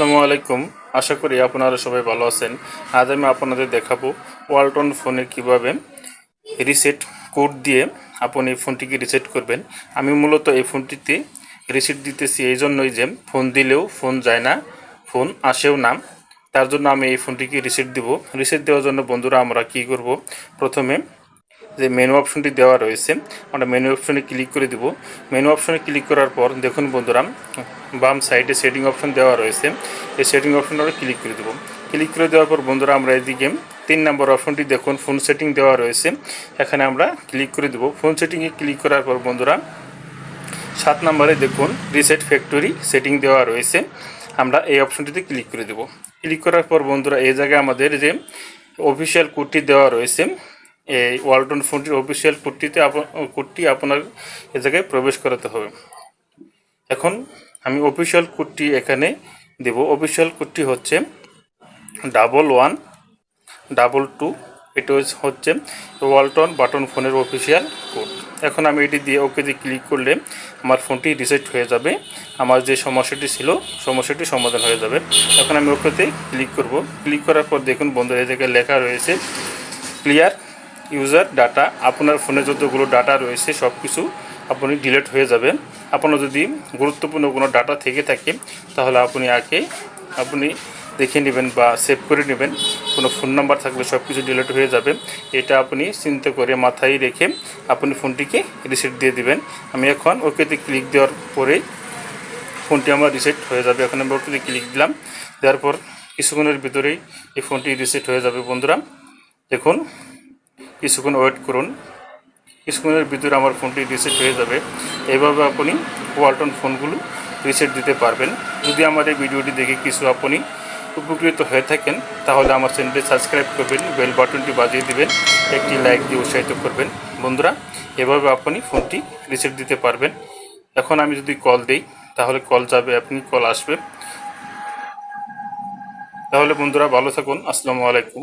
আসসালামু আলাইকুম। আশা করি আপনারা সবাই ভালো আছেন। আজ আমি আপনাদের দেখাবো ওয়ালটন ফোনে কীভাবে রিসেট কোড দিয়ে আপনি এই ফোনটিকে রিসেট করবেন। আমি মূলত এই ফোনটিতে রিসেট দিতেছি এই জন্যই যে ফোন দিলেও ফোন যায় না, ফোন আসেও না। তার জন্য আমি এই ফোনটিকে রিসেট দিব। রিসেট দেওয়ার জন্য বন্ধুরা আমরা কি করব? প্রথমে যে মেনু অপশনটি দেওয়া রয়েছে, আমরা মেনু অপশনে ক্লিক করে দিব। মেনু অপশনে ক্লিক করার পর, দেখুন বন্ধুরা, বাম সাইডে সেটিং অপশন দেওয়া রয়েছে। এই সেটিং অপশনটা আমরা ক্লিক করে দেব। ক্লিক করে দেওয়ার পর বন্ধুরা, আমরা এদিকে তিন নম্বর অপশনটি দেখুন ফোন সেটিং দেওয়া রয়েছে। এখানে আমরা ক্লিক করে দেব। ফোন সেটিংয়ে ক্লিক করার পর বন্ধুরা, সাত নম্বরে দেখুন রিসেট ফ্যাক্টরি সেটিং দেওয়া রয়েছে। আমরা এই অপশনটিতে ক্লিক করে দেব। ক্লিক করার পর বন্ধুরা, এই জায়গায় আমাদের যে অফিসিয়াল কোডটি দেওয়া রয়েছে এই ওয়ালটন ফোনটির অফিসিয়াল কোডটিতে কোডটি আপনার এ জায়গায় প্রবেশ করাতে হবে। এখন আমি অফিসিয়াল কোডটি এখানে দেব। অফিসিয়াল কোডটি হচ্ছে ডাবল ওয়ান, ডাবল টু। এটা হচ্ছে ওয়ালটন বাটন ফোনের অফিসিয়াল কোড। এখন আমি এটি দিয়ে ওকে দিয়ে ক্লিক করলে আমার ফোনটি রিসেট হয়ে যাবে। আমার যে সমস্যাটি ছিল, সমস্যাটি সমাধান হয়ে যাবে। এখন আমি ওকেতে ক্লিক করব। ক্লিক করার পর দেখুন বন্ধু এই জায়গায় লেখা রয়েছে ক্লিয়ার ইউজার ডাটা আপনার ফোনে যতগুলো ডাটা রয়েছে সব কিছু আপনি ডিলেট হয়ে যাবে। আপনার যদি গুরুত্বপূর্ণ কোনো ডাটা থেকে থাকে, তাহলে আপনি আগে আপনি দেখে নেবেন বা সেভ করে নেবেন। কোনো ফোন নাম্বার থাকলে সব কিছু ডিলেট হয়ে যাবে। এটা আপনি চিন্তা করে মাথায় রেখে আপনি ফোনটিকে রিসেট দিয়ে দিবেন। আমি এখন ওকেতে ক্লিক দেওয়ার পরে ফোনটি আমার রিসেট হয়ে যাবে। এখন আমি ওকেতে ক্লিক দিলাম। দেওয়ার পর কিছুক্ষণের ভিতরেই এই ফোনটি রিসেট হয়ে যাবে বন্ধুরা। দেখুন কিছুক্ষণ ওয়েট করুন। কিছুক্ষণের ভিতরে আমার ফোনটি রিসেট হয়ে যাবে। এইভাবে আপনি ওয়ালটন ফোনগুলো রিসেট দিতে পারবেন। যদি আমার এই ভিডিওটি দেখে কিছু আপনি উপকৃত হয়ে থাকেন, তাহলে আমার চ্যানেলটি সাবস্ক্রাইব করবেন বেল বাটনটি বাজিয়ে দিবেন, একটি লাইক দিয়ে উৎসাহিত করবেন। বন্ধুরা, এভাবে আপনি ফোনটি রিসেট দিতে পারবেন। এখন আমি যদি কল দিই, তাহলে কল যাবে, আপনি কল আসবে। তাহলে বন্ধুরা, ভালো থাকুন। আসসালামু আলাইকুম।